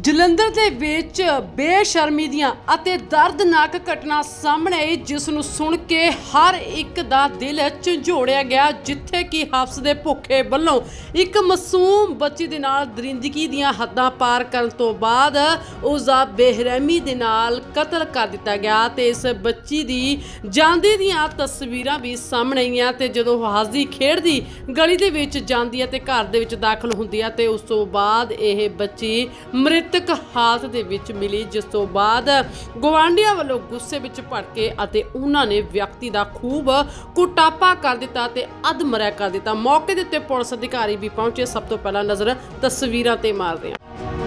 ਜਲੰਧਰ ਦੇ ਵਿੱਚ ਬੇਸ਼ਰਮੀ ਦੀਆਂ ਅਤੇ ਦਰਦਨਾਕ ਘਟਨਾ ਸਾਹਮਣੇ ਆਈ, ਜਿਸ ਨੂੰ ਸੁਣ ਕੇ ਹਰ ਇੱਕ ਦਾ ਦਿਲ ਝੰਜੋੜਿਆ ਗਿਆ, ਜਿੱਥੇ ਕਿ ਹਫਸ ਦੇ ਭੁੱਖੇ ਵੱਲੋਂ ਇੱਕ ਮਾਸੂਮ ਬੱਚੀ ਦੇ ਨਾਲ ਦਰਿੰਦਗੀ ਦੀਆਂ ਹੱਦਾਂ ਪਾਰ ਕਰਨ ਤੋਂ ਬਾਅਦ ਉਸ ਦਾ ਬੇਰਹਿਮੀ ਦੇ ਨਾਲ ਕਤਲ ਕਰ ਦਿੱਤਾ ਗਿਆ ਤੇ ਇਸ ਬੱਚੀ ਦੀ ਜਾਂਦੀ ਦੀਆਂ ਤਸਵੀਰਾਂ ਵੀ ਸਾਹਮਣੇ ਆਈਆਂ ਤੇ ਜਦੋਂ ਉਹ ਖੇਡਦੀ ਗਲੀ ਦੇ ਵਿੱਚ ਜਾਂਦੀ ਹੈ ਤੇ ਘਰ ਦੇ ਵਿੱਚ ਦਾਖਲ ਹੁੰਦੀ ਹੈ ਤੇ ਉਸ ਤੋਂ ਬਾਅਦ ਇਹ ਬੱਚੀ ਮ੍ਰਿਤ ਮ੍ਰਿਤਕ ਹਾਲਤ ਦੇ ਵਿੱਚ ਮਿਲੀ, ਜਿਸ ਤੋਂ ਬਾਅਦ ਗਵਾਂਢੀਆਂ ਵੱਲੋਂ ਗੁੱਸੇ ਵਿੱਚ ਭੜਕੇ ਅਤੇ ਉਹਨਾਂ ਨੇ ਵਿਅਕਤੀ ਦਾ ਖੂਬ ਕੁਟਾਪਾ ਕਰ ਦਿੱਤਾ ਤੇ ਅਧਮਰਿਆ ਕਰ ਦਿੱਤਾ। ਮੌਕੇ ਦੇ ਉੱਤੇ ਪੁਲਿਸ ਅਧਿਕਾਰੀ ਵੀ ਪਹੁੰਚੇ। ਸਭ ਤੋਂ ਪਹਿਲਾਂ ਨਜ਼ਰ ਤਸਵੀਰਾਂ ਤੇ ਮਾਰਦੇ ਹਾਂ।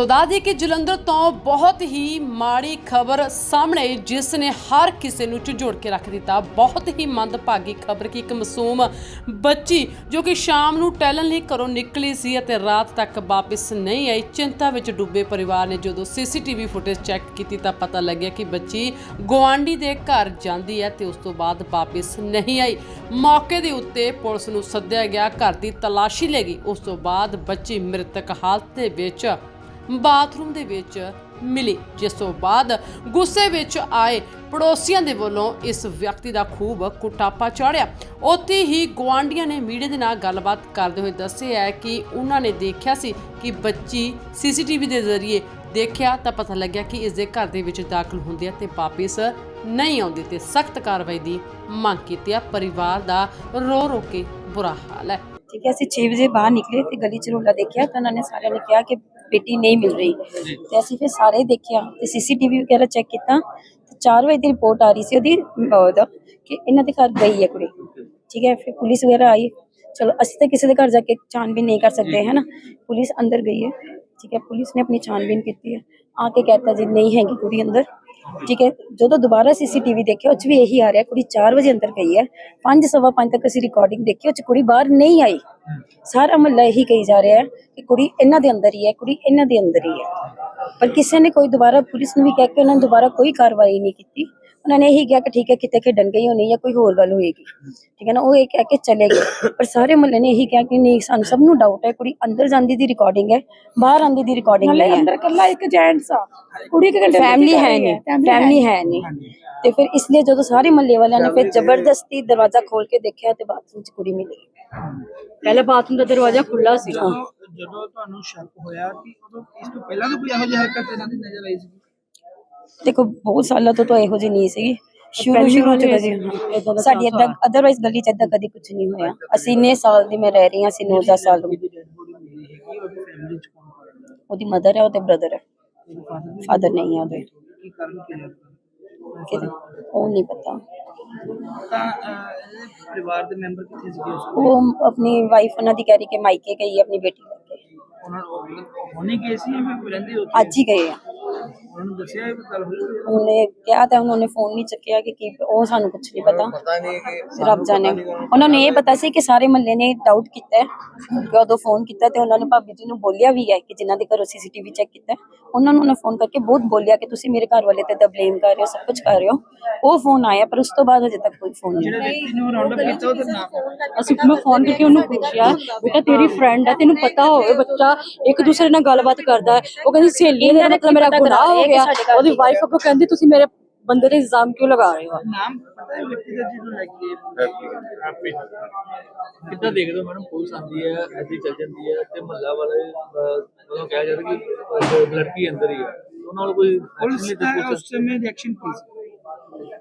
ਸੋ ਦੱਸਦੀ ਕਿ ਜਲੰਧਰ ਤੋਂ ਬਹੁਤ ਹੀ ਮਾੜੀ ਖਬਰ ਸਾਹਮਣੇ ਜਿਸ ਨੇ ਹਰ ਕਿਸੇ ਨੂੰ ਝੰਜੋੜ ਕੇ ਰੱਖ ਦਿੱਤਾ। ਬਹੁਤ ਹੀ ਮੰਦਭਾਗੀ ਖਬਰ ਕਿ ਇੱਕ ਮਾਸੂਮ ਬੱਚੀ ਜੋ ਕਿ ਸ਼ਾਮ ਨੂੰ ਟਹਿਲਣ ਲਈ ਘਰੋਂ ਨਿਕਲੀ ਸੀ ਅਤੇ ਰਾਤ ਤੱਕ ਵਾਪਸ ਨਹੀਂ ਆਈ, ਚਿੰਤਾ ਵਿੱਚ ਡੁੱਬੇ ਪਰਿਵਾਰ ਨੇ ਜਦੋਂ ਸੀਸੀਟੀਵੀ ਫੁਟੇਜ ਚੈੱਕ ਕੀਤੀ ਤਾਂ ਪਤਾ ਲੱਗਿਆ ਕਿ ਬੱਚੀ ਗੁਆਂਢੀ ਦੇ ਘਰ ਜਾਂਦੀ ਹੈ ਤੇ ਉਸ ਤੋਂ ਬਾਅਦ ਵਾਪਸ ਨਹੀਂ ਆਈ। ਮੌਕੇ ਦੇ ਉੱਤੇ ਪੁਲਿਸ ਨੂੰ ਸੱਦਿਆ ਗਿਆ, ਘਰ ਦੀ ਤਲਾਸ਼ੀ ਲੈ ਗਈ। ਉਸ ਤੋਂ ਬਾਅਦ ਬੱਚੀ ਮ੍ਰਿਤਕ ਹਾਲਤ ਦੇ ਵਿੱਚ ਬਾਥਰੂਮ ਦੇ ਵਿੱਚ ਮਿਲੀ। ਜਿਸ ਤੋਂ ਬਾਅਦ ਗੁੱਸੇ ਵਿੱਚ ਆਏ ਪੜੋਸੀਆਂ ਦੇ ਵੱਲੋਂ ਇਸ ਵਿਅਕਤੀ ਦਾ ਖੂਬ ਕੁਟਾਪਾ ਚਾੜਿਆ। ਉੱਥੇ ਹੀ ਗਵਾਂਡੀਆਂ ਨੇ ਮੀਡੀਆ ਦੇ ਨਾਲ ਗੱਲਬਾਤ ਕਰਦੇ ਹੋਏ ਦੱਸਿਆ ਹੈ ਕਿ ਉਹਨਾਂ ਨੇ ਦੇਖਿਆ ਸੀ ਕਿ ਬੱਚੀ ਸੀਸੀਟੀਵੀ ਦੇ ਜ਼ਰੀਏ ਦੇਖਿਆ ਤਾਂ ਪਤਾ ਲੱਗਿਆ ਕਿ ਇਸ ਦੇ ਘਰ ਦੇ ਵਿੱਚ ਦਾਖਲ ਹੁੰਦੇ ਹੈ ਤੇ ਵਾਪਿਸ ਨਹੀਂ ਆਉਂਦੀ ਤੇ ਸਖਤ ਕਾਰਵਾਈ ਦੀ ਮੰਗ ਕੀਤੀ ਹੈ ਪਰਿਵਾਰ ਦਾ ਰੋ ਰੋ ਕੇ ਬੁਰਾ ਹਾਲ ਹੈ। ਠੀਕ ਹੈ, ਅਸੀਂ 6 ਵਜੇ ਬਾਹਰ ਨਿਕਲੇ ਤੇ ਗਲੀ 'ਚ ਰੋਲਾ ਦੇਖਿਆ ਤਾਂ ਉਹਨਾਂ ਨੇ ਸਾਰਿਆਂ ਨੇ ਕਿਹਾ ਕਿ ਬੇਟੀ ਨਹੀਂ ਮਿਲ ਰਹੀ। ਤੇ ਅਸੀਂ ਫਿਰ ਸਾਰੇ ਦੇਖਿਆ ਤੇ ਸੀਸੀਟੀਵੀ ਵਗੈਰਾ ਚੈੱਕ ਕੀਤਾ ਤੇ 4 ਵਜੇ ਦੀ ਰਿਪੋਰਟ ਆ ਰਹੀ ਸੀ ਉਹਦੀ ਉਹਦਾ ਕਿ ਇਹਨਾਂ ਦੇ ਘਰ ਗਈ ਹੈ ਕੁੜੀ। ਠੀਕ ਹੈ ਫਿਰ ਪੁਲਿਸ ਵਗੈਰਾ ਆਈ। ਚਲੋ ਅਸੀਂ ਤਾਂ ਕਿਸੇ ਦੇ ਘਰ ਜਾ ਕੇ ਛਾਣਬੀਨ ਨਹੀਂ ਕਰ ਸਕਦੇ ਹੈ ਨਾ ਪੁਲਿਸ ਅੰਦਰ ਗਈ ਹੈ। ਠੀਕ ਹੈ ਪੁਲਿਸ ਨੇ ਆਪਣੀ ਛਾਣਬੀਨ ਕੀਤੀ ਹੈ। ਆ ਕੇ ਕਹਿਤਾ ਜੀ ਨਹੀਂ ਹੈਗੀ ਕੁੜੀ ਅੰਦਰ। ਠੀਕ ਹੈ, ਜਦੋਂ ਦੁਬਾਰਾ ਸੀਸੀਟੀਵੀ ਦੇਖਿਆ, ਉਹ 'ਚ ਵੀ ਇਹੀ ਆ ਰਿਹਾ, ਕੁੜੀ 4 ਵਜੇ ਅੰਦਰ ਗਈ ਹੈ 5 ਸਵਾ 5 ਤੱਕ ਅਸੀਂ ਰਿਕਾਰਡਿੰਗ ਦੇਖੀ, ਉਹ 'ਚ ਕੁੜੀ ਬਾਹਰ ਨਹੀਂ ਆਈ। ਸਾਰਾ ਮਹੱਲਾ ਇਹੀ ਕਹੀ ਜਾ ਰਿਹਾ ਹੈ ਕਿ ਕੁੜੀ ਇਹਨਾਂ ਦੇ ਅੰਦਰ ਹੀ ਹੈ, ਕੁੜੀ ਇਹਨਾਂ ਦੇ ਅੰਦਰ ਹੀ ਹੈ। ਪਰ ਕਿਸੇ ਨੇ ਕੋਈ ਦੁਬਾਰਾ ਪੁਲਿਸ ਨੂੰ ਵੀ ਕਹਿ ਕੇ ਉਹਨਾਂ ਨੇ ਦੁਬਾਰਾ ਕੋਈ ਕਾਰਵਾਈ ਨਹੀਂ ਕੀਤੀ। ਉਹਨਾਂ ਨੇ ਇਹੀ ਕਿਹਾ ਕਿ ਠੀਕ ਹੈ ਕਿਤੇ ਖੇਡਣ ਗਈ ਹੋਣੀ ਜਾਂ ਕੋਈ ਹੋਰ ਗੱਲ ਹੋਏਗੀ। ਠੀਕ ਹੈ ਨਾ ਉਹ ਇਹ ਕਹਿ ਕੇ ਚਲੇ ਗਏ। ਪਰ ਸਾਰੇ ਮਹੱਲੇ ਨੇ ਇਹੀ ਕਿਹਾ ਕਿ ਨਹੀਂ ਸਾਨੂੰ ਸਭ ਨੂੰ ਡਾਊਟ ਹੈ ਕੁੜੀ ਅੰਦਰ ਜਾਂਦੀ ਦੀ ਰਿਕਾਰਡਿੰਗ ਹੈ ਬਾਹਰ ਆਂਦੀ ਦੀ ਰਿਕਾਰਡਿੰਗ ਨਹੀਂ ਹੈ। ਅੰਦਰ ਕੱਲਾ ਇੱਕ ਜੈਂਟਸ ਆ। ਕੁੜੀ ਕਿ ਫੈਮਿਲੀ ਹੈ ਨਹੀਂ ਫੈਮਿਲੀ ਹੈ ਨਹੀਂ। ਤੇ ਫਿਰ ਇਸ ਲਈ ਜਦੋਂ ਸਾਰੇ ਮਹੱਲੇ ਵਾਲਿਆਂ ਨੇ ਫਿਰ ਜ਼ਬਰਦਸਤੀ ਦਰਵਾਜ਼ਾ ਖੋਲ ਕੇ ਦੇਖਿਆ ਤੇ ਬਾਥਰੂਮ 'ਚ ਕੁੜੀ ਮਿਲੀ। ਪਹਿਲੇ ਬਾਥਰੂਮ ਦਾ ਦਰਵਾਜ਼ਾ ਖੁੱਲਾ ਸੀ। ਜਦੋਂ ਤੁਹਾਨੂੰ ਸ਼ੱਕ ਹੋਇਆ ਕਿ ਉਦੋਂ ਇਸ ਤੋਂ ਪਹਿਲਾਂ ਵੀ ਕੋਈ ਇਹੋ ਜਿਹੀ ਹਰਕਤ ਇਹਨਾਂ ਦੀ ਨਜ਼ਰ ਆਈ ਸੀ? ਦੇਖੋ ਬਹੁਤ ਸਾਲਾਂ ਤੋਂ ਤਾਂ ਇਹੋ ਜਿਹੀ ਨਹੀਂ ਸੀਗੀ। ਸ਼ੁਰੂ ਸ਼ੁਰੂ ਚ ਕਦੀ ਸਾਡੀ ਏਦਾਂ ਅਦਰਵਾਈਜ਼ ਗਲੀ ਚ ਏਦਾਂ ਕਦੀ ਕੁਝ ਨਹੀਂ ਹੋਇਆ। ਅਸੀਂ ਇੰਨੇ ਸਾਲ ਦੀ ਮੈਂ ਰਹਿ ਰਹੀ ਹਾਂ ਅਸੀਂ 9 ਸਾਲ ਤੋਂ ਉਹਦੀ ਮਦਰ ਹੈ ਉਹਦੇ ਬ੍ਰਦਰ ਹੈ। ਫਾਦਰ ਨਹੀਂ ਹੈ ਉਹਦੇ। ਉਹ ਨਹੀਂ ਪਤਾ। ਪਰਿਵਾਰ ਦੇ ਮੈਂਬਰ ਕਿੱਥੇ ਸੀਗੇ ਉਹ ਆਪਣੀ ਵਾਈਫ ਉਹਨਾਂ ਦੀ ਕਹਿ ਰਹੀ ਕਿ ਮਾਇਕੇ ਗਈ ਆਪਣੀ ਬੇਟੀ ਲੈ ਕੇ। ਉਹਨਾਂ ਨੂੰ ਹੋਣੇ ਗਏ ਸੀ ਜਾਂ ਫਿਰ ਰਹਿੰਦੇ ਉੱਥੇ? ਅੱਜ ਹੀ ਗਏ ਆ। ਉਹਨਾਂ ਨੂੰ ਦੱਸਿਆ ਇਹ ਗੱਲ ਹੋਈ ਉਹਨੇ ਕਿਹਾ ਤਾਂ ਉਹਨਾਂ ਨੇ ਫੋਨ ਨਹੀਂ ਚੱਕਿਆ ਕਿ ਕੀ ਉਹ ਸਾਨੂੰ ਕੁਝ ਨਹੀਂ ਪਤਾ। ਪਤਾ ਨਹੀਂ ਕਿ ਰੱਬ ਜਾਣੇ ਉਹਨਾਂ ਨੂੰ ਇਹ ਪਤਾ ਸੀ ਕਿ ਸਾਰੇ ਮਹੱਲੇ ਨੇ ਡਾਊਟ ਕੀਤਾ ਹੈ। ਕਿ ਉਦੋਂ ਫੋਨ ਕੀਤਾ ਤੇ ਉਹਨਾਂ ਨੇ ਭਾਬੀ ਜੀ ਨੂੰ ਬੋਲਿਆ ਵੀ ਹੈ ਕਿ ਜਿਨ੍ਹਾਂ ਦੇ ਘਰੋਂ ਸੀਸੀਟੀਵੀ ਚੈੱਕ ਕੀਤਾ ਹੈ, ਉਹਨਾਂ ਨੂੰ ਉਹਨੇ ਫੋਨ ਕਰਕੇ ਬਹੁਤ ਬੋਲਿਆ ਕਿ ਤੁਸੀਂ ਮੇਰੇ ਘਰ ਵਾਲੇ ਤੇ ਤਾਂ ਬਲੇਮ ਕਰ ਰਹੇ ਹੋ ਸਭ ਕੁਝ ਕਰ ਰਹੇ ਹੋ। ਉਹ ਫੋਨ ਆਇਆ ਪਰ ਉਸ ਤੋਂ ਬਾਅਦ ਹਜੇ ਤੱਕ ਕੋਈ ਫੋਨ ਨਹੀਂ ਜਿਹੜੇ ਵਿਅਕਤੀ ਨੂੰ ਰਾਉਂਡ ਅਪ ਕੀਤਾ ਉਹਦਾ ਨਾਮ ਅਸੀਂ ਮੈਂ ਫੋਨ ਕਰਕੇ ਉਹਨੂੰ ਪੁੱਛਿਆ ਬੇਟਾ ਤੇਰੀ ਫਰੈਂਡ ਹੈ ਤੈਨੂੰ ਪਤਾ ਹੋਵੇ ਬੱਚਾ ਇੱਕ ਦੂਸਰੇ ਨਾਲ ਗੱਲਬਾਤ ਕਰਦਾ ਹੈ। ਉਹ ਕਹਿੰਦੀ ਸਹੇਲੀ ਨੇ ਮਤਲਬ ਮੇਰਾ ਗੁਨਾਹ ਹੋ ਗਿਆ ਉਹਦੀ ਦੀ ਵਾਈਫ ਅੱਗੋਂ ਕਹਿੰਦੀ ਤੁਸੀਂ ਮੇਰੇ ਬੰਦੇ ਤੇ ਇਲਜ਼ਾਮ ਕਿਉਂ ਲਗਾ ਰਹੇ ਹੋ? ਨਾਮ ਪਤਾ ਹੈ ਵਿਅਕਤੀ ਦਾ ਜਿਹਨੂੰ ਲੈ ਕੇ ਕਿੱਦਾਂ ਦੇਖਦੇ ਹੋ ਮੈਡਮ? ਪੁਲਿਸ ਆਉਂਦੀ ਹੈ ਐਦੀ ਚੱਲ ਜਾਂਦੀ ਹੈ ਤੇ ਮਹੱਲਾ ਵਾਲੇ ਵੱਲੋਂ ਕਿਹਾ ਜਾਂਦਾ ਕਿ ਲੜਕੀ ਅੰਦਰ ਹੀ ਹੈ ਉਹਨਾਂ ਨਾਲ ਕੋਈ ਪੁਲਿਸ ਦਾ ਉਸ ਸਮੇਂ ਰਿਐਕਸ਼ਨ ਕੀ ਸੀ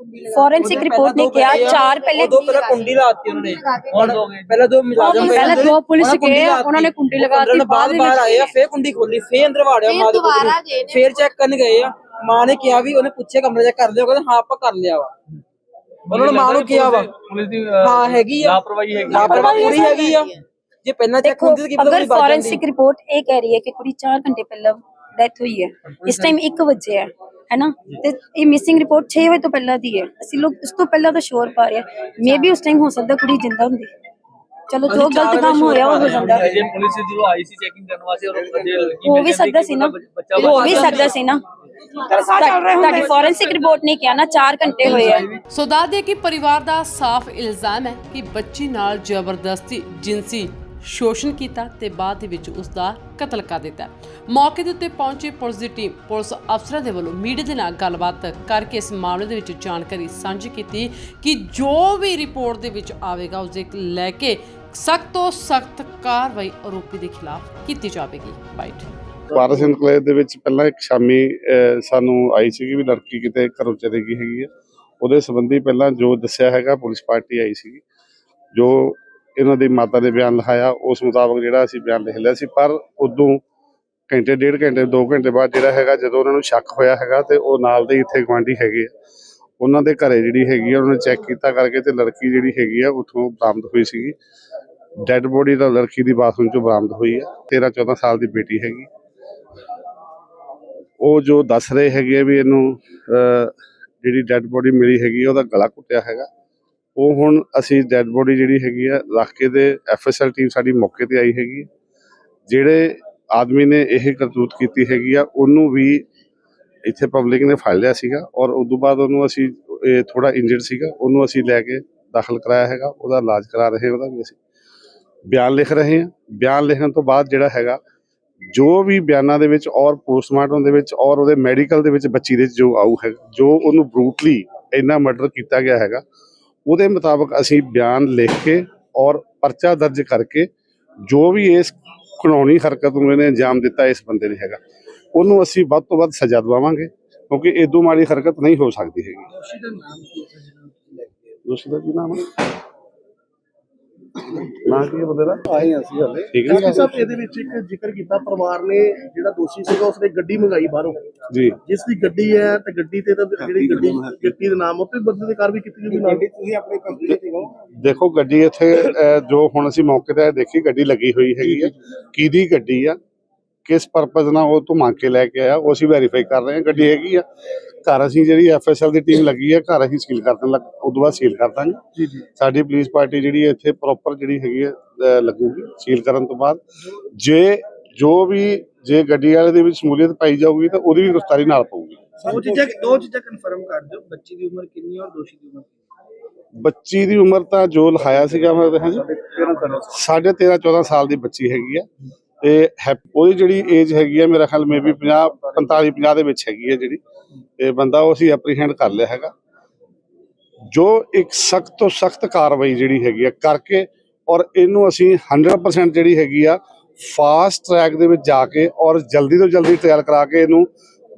फॉरेंसिक रिपोर्ट ने किया चार पहले दो पहले कुंडी लाती उन्होंने और पहले दो मुलाजम पहले दो पुलिस गए उन्होंने कुंडी लगा दी बाद बार आए फिर कुंडी खोली फिर अंदर वाड़िया मार फिर चेक करने गए ਮਾਂ ਨੇ ਕਿਹਾ ਵੀ ਉਹਨੇ ਪੁੱਛਿਆ ਕਮਰੇ ਚੈੱਕ ਕਰ ਲਿਓ ਕਹਿੰਦਾ ਹਾਂ ਆਪਾਂ ਕਰ ਲਿਆ ਵਾ। ਉਹਨਾਂ ਨੇ ਮਾਂ ਨੂੰ ਕਿਹਾ ਵਾ। ਪੁਲਿਸ ਦੀ ਹਾਂ ਹੈਗੀ ਆ। ਲਾਪਰਵਾਹੀ ਹੈਗੀ ਲਾਪਰਵਾਹੀ ਪੂਰੀ ਹੈਗੀ ਆ। ਜੇ ਪਹਿਲਾਂ ਚੈੱਕ ਹੁੰਦੀ ਤਾਂ ਕਿ ਅਗਰ ਫੋਰੈਂਸਿਕ ਰਿਪੋਰਟ ਇਹ ਕਹਿ ਰਹੀ ਹੈ ਕਿ ਕੁੜੀ 4 ਘੰਟੇ ਪਹਿਲਾਂ ਡੈਥ ਹੋਈ ਹੈ। ਇਸ ਟਾਈਮ 1 ਵਜੇ ਹੈ। ਹੈਨਾ? ਤੇ ਇਹ ਮਿਸਿੰਗ ਰਿਪੋਰਟ 6 ਵਜੇ ਤੋਂ ਪਹਿਲਾਂ ਦੀ ਹੈ। ਅਸੀਂ ਲੋਕ ਇਸ ਤੋਂ ਪਹਿਲਾਂ ਦਾ ਸ਼ੋਰ ਪਾ ਰਹੇ ਮੇਬੀ ਉਸ ਟਾਈਮ ਹੋ ਸਕਦਾ ਕੁੜੀ ਜਿੰਦਾ ਹੁੰਦੀ। ਚਲੋ ਜੋ ਗਲਤ ਕੰਮ ਹੋਇਆ ਉਹ ਹੋ ਜਾਂਦਾ। ਜੇ ਪੁਲਿਸ ਜਦੋਂ ਆਈ ਸੀ ਚੈਕਿੰਗ ਕਰਨ ਵਾਸਤੇ ਔਰ ਉਹ ਵੀ ਸਕਦਾ ਸੀ ਨਾ। ਉਹ ਵੀ ਸਕਦਾ ਸੀ ਨਾ। ਤੁਹਾਡੀ ਫੋਰੈਂਸਿਕ ਰਿਪੋਰਟ ਨੇ ਕਿਹਾ ਨਾ 4 ਘੰਟੇ ਹੋਏ ਆ। ਸੋ ਦੱਸ ਦੇ ਪਰਿਵਾਰ ਦਾ ਸਾਫ਼ ਇਲਜ਼ਾਮ ਹੈ ਕਿ ਬੱਚੀ ਨਾਲ ਜ਼ਬਰਦਸਤੀ ਜਿੰਸੀ ਸ਼ੋਸ਼ਣ ਕੀਤਾ ਤੇ ਬਾਅਦ ਦੇ ਵਿੱਚ ਉਸ ਦਾ ਕਤਲ ਕਰ ਦਿੱਤਾ। ਮੌਕੇ ਦੇ ਉੱਤੇ ਪਹੁੰਚੀ ਪੁਲਿਸ ਦੀ ਟੀਮ ਪੁਲਿਸ ਅਫਸਰਾਂ ਦੇ ਵੱਲੋਂ ਮੀਡੀਆ ਦੇ ਨਾਲ ਗੱਲਬਾਤ ਕਰਕੇ ਇਸ ਮਾਮਲੇ ਦੇ ਵਿੱਚ ਜਾਣਕਾਰੀ ਸਾਂਝੀ ਕੀਤੀ ਕਿ ਜੋ ਵੀ ਰਿਪੋਰਟ ਦੇ ਵਿੱਚ ਆਵੇਗਾ ਉਸ ਦੇ ਲੈ ਕੇ ਸਖਤ ਤੋਂ ਸਖਤ ਕਾਰਵਾਈ ਆਰੋਪੀ ਦੇ ਖਿਲਾਫ ਕੀਤੀ ਜਾਵੇਗੀ। ਬਾਈਟ। ਪਾਰਸ ਇਨਕਲੇਵ ਦੇ ਵਿੱਚ ਪਹਿਲਾਂ ਇੱਕ ਸ਼ਾਮੀ ਸਾਨੂੰ ਆਈ ਸੀਗੀ ਵੀ ਲੜਕੀ ਕਿਤੇ ਘਰੋਂ ਚਲੀ ਗਈ ਹੈਗੀ ਆ। ਉਹਦੇ ਸੰਬੰਧੀ ਪਹਿਲਾਂ ਜੋ ਦੱਸਿਆ ਹੈਗਾ, ਪੁਲਿਸ ਪਾਰਟੀ ਆਈ ਸੀਗੀ। ਜੋ ਇਹਨਾਂ ਦੀ ਮਾਤਾ ਦੇ ਬਿਆਨ ਲਿਖਾਇਆ ਉਸ ਮੁਤਾਬਕ ਜਿਹੜਾ ਅਸੀਂ ਬਿਆਨ ਲਿਖ ਲਿਆ ਸੀ ਪਰ ਉਦੋਂ ਘੰਟੇ ਡੇਢ ਘੰਟੇ 2 ਘੰਟੇ ਬਾਅਦ ਜਿਹੜਾ ਹੈਗਾ ਜਦੋਂ ਉਹਨਾਂ ਨੂੰ ਸ਼ੱਕ ਹੋਇਆ ਹੈਗਾ ਤੇ ਉਹ ਨਾਲ ਦੇ ਇੱਥੇ ਗੁਆਂਢੀ ਹੈਗੇ ਆ। ਉਹਨਾਂ ਦੇ ਘਰੇ ਜਿਹੜੀ ਹੈਗੀ ਆ ਉਹਨਾਂ ਨੇ ਚੈੱਕ ਕੀਤਾ ਕਰਕੇ ਤੇ ਲੜਕੀ ਜਿਹੜੀ ਹੈਗੀ ਆ ਉੱਥੋਂ ਬਰਾਮਦ ਹੋਈ ਸੀਗੀ। ਡੈੱਡ ਬੋਡੀ ਤਾਂ ਲੜਕੀ ਦੀ ਬਾਥਰੂਮ ਚੋਂ ਬਰਾਮਦ ਹੋਈ ਆ 13 14 ਸਾਲ ਦੀ ਬੇਟੀ ਹੈਗੀ। ਉਹ ਜੋ ਦੱਸ ਰਹੇ ਹੈਗੇ ਆ ਵੀ ਇਹਨੂੰ ਅਹ, ਜਿਹੜੀ ਡੈੱਡ ਬੋਡੀ ਮਿਲੀ ਹੈਗੀ ਉਹਦਾ ਗਲਾ ਕੁੱਟਿਆ ਹੈਗਾ। ਉਹ ਹੁਣ ਅਸੀਂ ਡੈੱਡ ਬੋਡੀ ਜਿਹੜੀ ਹੈਗੀ ਆ, ਰੱਖ ਕੇ ਤੇ ਐਫਐਸਐਲ ਟੀਮ ਸਾਡੀ ਮੌਕੇ ਤੇ ਆਈ ਹੈਗੀ ਜਿਹੜੇ ਆਦਮੀ ਨੇ ਇਹ ਕਰਤੂਤ ਕੀਤੀ ਹੈਗੀ ਆ, ਉਹਨੂੰ ਵੀ ਇੱਥੇ ਪਬਲਿਕ ਨੇ ਫੜ ਲਿਆ ਸੀਗਾ ਔਰ ਉਸ ਤੋਂ ਬਾਅਦ ਉਹਨੂੰ ਅਸੀਂ ਥੋੜਾ ਇੰਜਰਡ ਸੀਗਾ, ਉਹਨੂੰ ਅਸੀਂ ਲੈ ਕੇ ਦਾਖਲ ਕਰਾਇਆ ਹੈਗਾ, ਉਹਦਾ ਇਲਾਜ ਕਰਾ ਰਹੇ ਉਹਦਾ ਵੀ ਅਸੀਂ। ਬਿਆਨ ਲਿਖ ਰਹੇ ਹਾਂ। ਬਿਆਨ ਲਿਖਣ ਤੋਂ ਬਾਅਦ ਜਿਹੜਾ ਹੈਗਾ, ਜੋ ਵੀ ਬਿਆਨਾਂ ਦੇ ਵਿੱਚ ਔਰ ਪੋਸਟਮਾਰਟਮ ਦੇ ਵਿੱਚ ਔਰ ਉਹਦੇ ਮੈਡੀਕਲ ਦੇ ਵਿੱਚ ਬੱਚੀ ਦੇ ਜੋ ਆਊ ਹੈ ਜੋ ਉਹਨੂੰ ਬਰੂਟਲੀ ਇੰਨਾ ਮਰਡਰ ਕੀਤਾ ਗਿਆ ਹੈਗਾ ਉਹਦੇ ਮੁਤਾਬਕ ਅਸੀਂ ਬਿਆਨ ਲਿਖ ਕੇ ਔਰ ਪਰਚਾ ਦਰਜ ਕਰਕੇ ਜੋ ਵੀ ਇਸ ਕਾਨੂੰਨੀ ਹਰਕਤ ਨੂੰ ਇਹਨੇ ਅੰਜਾਮ ਦਿੱਤਾ ਇਸ ਬੰਦੇ ਨੇ ਹੈਗਾ। ਉਹਨੂੰ ਅਸੀਂ ਵੱਧ ਤੋਂ ਵੱਧ ਸਜ਼ਾ ਦਵਾਵਾਂਗੇ ਕਿਉਂਕਿ ਇਦੋਂ ਮਾੜੀ ਹਰਕਤ ਨਹੀਂ ਹੋ ਸਕਦੀ ਹੈਗੀ। ਦੋਸ਼ੀ ਦਾ ਨਾਮ ਕੀ ਹੈ ਜਿਹਨਾਂ ਨੂੰ ਲੈ ਕੇ ਦੋਸਤ ਦਾ ਕੀ ਨਾਮ ਹੈ? ਨਾਂ ਕੀ ਬੰਦੇ ਦਾ? ਆਏ ਹਾਂ ਅਸੀਂ ਹਲੇ। ਠੀਕ ਹੈ। ਸਾਹਿਬ ਇਹਦੇ ਵਿੱਚ ਇੱਕ ਜ਼ਿਕਰ ਕੀਤਾ ਪਰਿਵਾਰ ਨੇ ਜਿਹੜਾ ਦੋਸ਼ੀ ਸੀਗਾ ਉਸਨੇ ਗੱਡੀ ਮੰਗਾਈ ਬਾਹਰੋਂ। ਜੀ। ਜਿਸ ਦੀ ਗੱਡੀ ਹੈ ਤੇ ਗੱਡੀ ਤੇ ਤਾਂ ਜਿਹੜੀ ਗੱਡੀ ਗੱਡੀ ਦੇ ਨਾਮ ਉੱਤੇ ਬੰਦੇ ਦੀ ਕਾਰਵਾਈ ਕੀਤੀ ਗਈ। ਨਾਲ ਤੁਸੀਂ ਆਪਣੇ ਕੰਪਨੀ ਤੇ ਦੇਖੋ ਗੱਡੀ ਇੱਥੇ ਅਹ, ਜੋ ਹੁਣ ਅਸੀਂ ਮੌਕੇ ਤੇ ਦੇਖੀ ਗੱਡੀ ਲੱਗੀ ਹੋਈ ਹੈਗੀ ਹੈ। ਕਿਹਦੀ ਗੱਡੀ ਆ? ਕਿਸ ਪਰਪਸ ਨਾਲ ਉਹ ਤੋਂ ਮੰਗ ਕੇ ਲੈ ਕੇ ਆਇਆ ਉਹ ਅਸੀਂ ਵੈਰੀਫਾਈ ਕਰ ਰਹੇ ਹਾਂ ਗੱਡੀ ਹੈਗੀ ਆ। ਘਰ ਅਸੀਂ ਜਿਹੜੀ ਐਫਐਸਐਲ ਦੀ ਟੀਮ ਲੱਗੀ ਹੈ ਘਰ ਅਸੀਂ ਸੀਲ ਕਰ ਦੇਣ ਲੱਗ ਉਦੋਂ ਬਾਅਦ ਸੀਲ ਕਰ ਦਾਂਗੇ। ਜੀ ਜੀ। ਸਾਡੀ ਪੁਲਿਸ ਪਾਰਟੀ ਜਿਹੜੀ ਇੱਥੇ ਪ੍ਰੋਪਰ ਜਿਹੜੀ ਹੈਗੀ ਹੈ ਲੱਗੂਗੀ ਸੀਲ ਕਰਨ ਤੋਂ ਬਾਅਦ। ਜੇ ਜੋ ਵੀ ਜੇ ਗੱਡੀ ਵਾਲੇ ਦੇ ਵਿੱਚ ਸਮੂਲੀਅਤ ਪਾਈ ਜਾਊਗੀ ਤਾਂ ਉਹਦੀ ਵੀ ਗ੍ਰਿਫਤਾਰੀ ਨਾਲ ਪਊਗੀ। ਦੋ ਚੀਜ਼ਾਂ ਦੋ ਚੀਜ਼ਾਂ ਕਨਫਰਮ ਕਰ ਦਿਓ ਬੱਚੀ ਦੀ ਉਮਰ ਕਿੰਨੀ ਹੈ ਔਰ ਦੋਸ਼ੀ ਦੀ ਉਮਰ ਬੱਚੀ ਦੀ ਉਮਰ ਤਾਂ ਜੋ ਲਿਖਾਇਆ ਸੀਗਾ ਮੈਂ ਹਾਂ ਜੀ। ਸਾਢੇ 13 14 ਸਾਲ ਦੀ ਬੱਚੀ ਹੈਗੀ ਆ। ਤੇ ਹੈ- ਉਹਦੀ ਜਿਹੜੀ ਏਜ ਹੈਗੀ ਆ, ਮੇਰਾ ਖਿਆਲ ਮੇਬੀ 50 45 50 ਦੇ ਵਿੱਚ ਹੈਗੀ ਆ ਜਿਹੜੀ। ਤੇ ਬੰਦਾ ਉਹ ਅਸੀਂ ਐਪਰੀਹੈਂਡ ਕਰ ਲਿਆ ਹੈਗਾ। ਜੋ ਇੱਕ ਸਖਤ ਤੋਂ ਸਖਤ ਕਾਰਵਾਈ ਜਿਹੜੀ ਹੈਗੀ ਆ ਕਰਕੇ ਔਰ ਇਹਨੂੰ ਅਸੀਂ 100% ਜਿਹੜੀ ਹੈਗੀ ਆ ਫਾਸਟ ਟਰੈਕ ਦੇ ਵਿੱਚ ਜਾ ਕੇ ਔਰ ਜਲਦੀ ਤੋਂ ਜਲਦੀ ਟ੍ਰਾਇਲ ਕਰਾ ਕੇ ਇਹਨੂੰ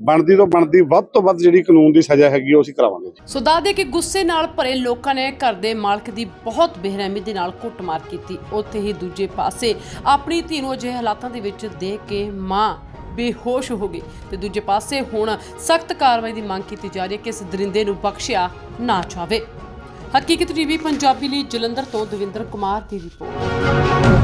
ਬਣਦੀ ਤੋਂ ਬਣਦੀ, ਵੱਧ ਤੋਂ ਵੱਧ ਜਿਹੜੀ ਕਾਨੂੰਨ ਦੀ ਸਜ਼ਾ ਹੈਗੀ ਉਹ ਅਸੀਂ ਕਰਾਵਾਂਗੇ ਜੀ। ਸੋ ਦਾਦੇ ਕਿ ਗੁੱਸੇ ਨਾਲ ਭਰੇ ਲੋਕਾਂ ਨੇ ਘਰ ਦੇ ਮਾਲਕ ਦੀ ਬਹੁਤ ਬੇਰਹਿਮੀ ਦੇ ਨਾਲ ਕੁੱਟਮਾਰ ਕੀਤੀ। ਉੱਥੇ ਹੀ ਦੂਜੇ ਪਾਸੇ ਆਪਣੀ ਧੀ ਨੂੰ ਅਜਿਹੇ ਹਾਲਾਤਾਂ ਦੇ ਵਿੱਚ ਦੇਖ ਕੇ ਮਾਂ ਬੇਹੋਸ਼ ਹੋ ਗਈ ਤੇ ਦੂਜੇ ਪਾਸੇ ਹੁਣ ਸਖਤ ਕਾਰਵਾਈ ਦੀ ਮੰਗ ਕੀਤੀ ਜਾ ਰਹੀ ਹੈ ਕਿ ਇਸ ਦਰਿੰਦੇ ਨੂੰ ਬਖਸ਼ਿਆ ਨਾ ਜਾਵੇ। ਹਕੀਕਤ ਟੀਵੀ, ਪੰਜਾਬੀ ਲਈ ਜਲੰਧਰ ਤੋਂ ਦਵਿੰਦਰ ਕੁਮਾਰ ਦੀ ਰਿਪੋਰਟ।